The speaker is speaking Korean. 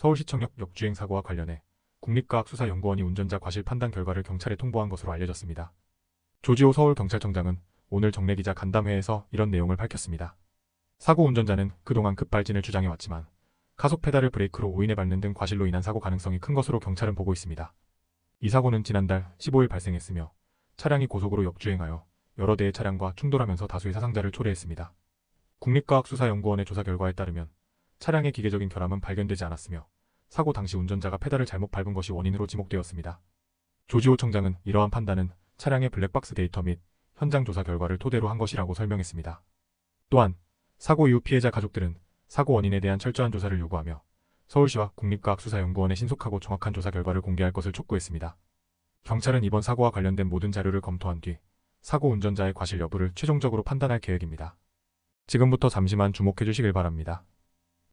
서울시청역 역주행 사고와 관련해 국립과학수사연구원이 운전자 과실 판단 결과를 경찰에 통보한 것으로 알려졌습니다. 조지호 서울경찰청장은 오늘 정례기자 간담회에서 이런 내용을 밝혔습니다. 사고 운전자는 그동안 급발진을 주장해왔지만 가속 페달을 브레이크로 오인해 밟는 등 과실로 인한 사고 가능성이 큰 것으로 경찰은 보고 있습니다. 이 사고는 지난달 15일 발생했으며 차량이 고속으로 역주행하여 여러 대의 차량과 충돌하면서 다수의 사상자를 초래했습니다. 국립과학수사연구원의 조사 결과에 따르면 차량의 기계적인 결함은 발견되지 않았으며 사고 당시 운전자가 페달을 잘못 밟은 것이 원인으로 지목되었습니다. 조지호 청장은 이러한 판단은 차량의 블랙박스 데이터 및 현장 조사 결과를 토대로 한 것이라고 설명했습니다. 또한 사고 이후 피해자 가족들은 사고 원인에 대한 철저한 조사를 요구하며 서울시와 국립과학수사연구원의 신속하고 정확한 조사 결과를 공개할 것을 촉구했습니다. 경찰은 이번 사고와 관련된 모든 자료를 검토한 뒤 사고 운전자의 과실 여부를 최종적으로 판단할 계획입니다. 지금부터 잠시만 주목해 주시길 바랍니다.